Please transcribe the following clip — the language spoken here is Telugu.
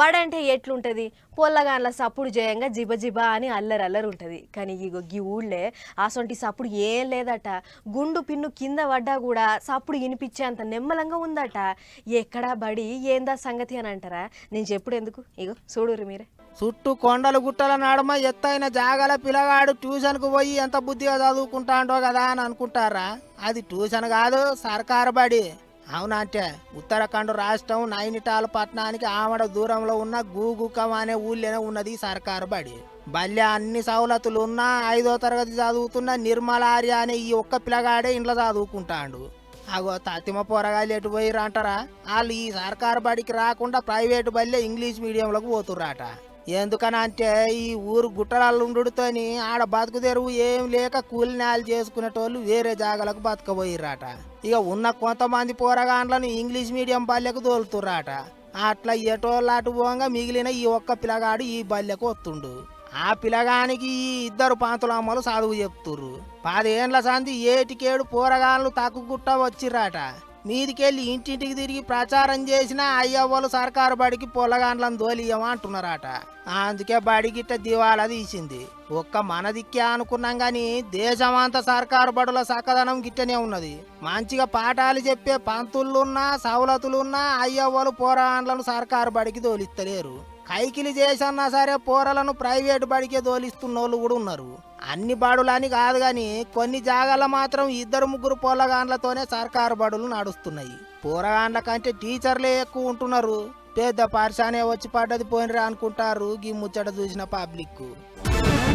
బడ అంటే ఎట్లుంటది? పొల్లగాన్ల సప్పుడు చేయంగా జిబ జిబ అని అల్లరి అల్లరి ఉంటుంది. కానీ ఇగో గీ ఊళ్ళే అసొంటి సప్పుడు ఏం లేదట. గుండు పిన్ను కింద పడ్డా కూడా సప్పుడు వినిపించేంత నెమ్మలంగా ఉందట. ఎక్కడా బడి ఏందా సంగతి అని అంటారా? నేను చెప్పుడు ఎందుకు? ఇగో చూడురు మీరే. చుట్టూ కొండలు గుట్టల నడుమ ఎత్తైన జాగల పిల్లగాడు ట్యూషన్కు పోయి ఎంత బుద్ధిగా చదువుకుంటాడో కదా అని అనుకుంటారా? అది ట్యూషన్ కాదు సర్కారు బడి. అవునా అంటే ఉత్తరాఖండ్ రాష్ట్రం నైనిటాల్ పట్టణానికి ఆమడ దూరంలో ఉన్న గూగుకం అనే ఊళ్ళోనే ఉన్నది ఈ సర్కారు బడి. బల్య అన్ని సవలతులు ఉన్నా ఐదో తరగతి చదువుతున్న నిర్మలార్య అనే ఈ ఒక్క పిల్లగాడే ఇంట్లో చదువుకుంటాడు. అగో తతిమ పోరగాళ్ళు ఎటు పోయిర్రు అంటారా వాళ్ళు ఈ సర్కారు బడికి రాకుండా ప్రైవేట్ బల్లే ఇంగ్లీష్ మీడియంలోకి పోతుర్రాట. ఎందుకనంటే ఈ ఊరు గుట్టలల్లుండుతోని ఆడ బతుకు తెరువు ఏం లేక కూలినాలు చేసుకునేటోళ్ళు వేరే జాగాలకు బతకబోయిర్రాట. ఇక ఉన్న కొంతమంది పోరగాండ్లను ఇంగ్లీష్ మీడియం బల్లెకు తోలుతుర్రాట. అట్లా ఎటోళ్ళు అటు పోగా మిగిలిన ఈ ఒక్క పిల్లగాడు ఈ బల్లెకు వస్తుండు ఆ పిల్లగానికి ఈ ఇద్దరు పాంతులమ్మలు చదువు చెప్తుర్రు. పదేండ్ల సంది ఏటికేడు పోరగాన్లు తక్కుగుట్ట వచ్చిర్రాట. మీదికెళ్ళి ఇంటింటికి తిరిగి ప్రచారం చేసినా అయ్యవ్వలు సర్కారు బడికి పొలగాండ్లను దోలియమంటున్నారట అందుకే బడి గిట్ట దివాలా తీసింది. ఒక్క మన దిక్కే అనుకున్నాం గాని దేశమంతా సర్కారు బడుల సక్కదనం గిట్టనే ఉన్నది. మంచిగా పాఠాలు చెప్పే పంతులున్నా సవలతులున్నా అయ్యవ్వలు పోరాండ్లను సర్కారు బడికి దోలిస్తలేరు. కైకిలి చేసన్నా సరే పోరలను ప్రైవేట్ బడికే తోలిస్తున్న వాళ్ళు కూడా ఉన్నారు. అన్ని బడులని కాదు కానీ కొన్ని జాగాల మాత్రం ఇద్దరు ముగ్గురు పొలగాండ్లతోనే సర్కారు బడులు నడుస్తున్నాయి. పోరగాండ్ల కంటే టీచర్లే ఎక్కువ ఉంటున్నారు. పెద్ద పరిశానే వచ్చి పడ్డది పోయినరా అనుకుంటారు గీ ముచ్చట చూసిన పబ్లిక్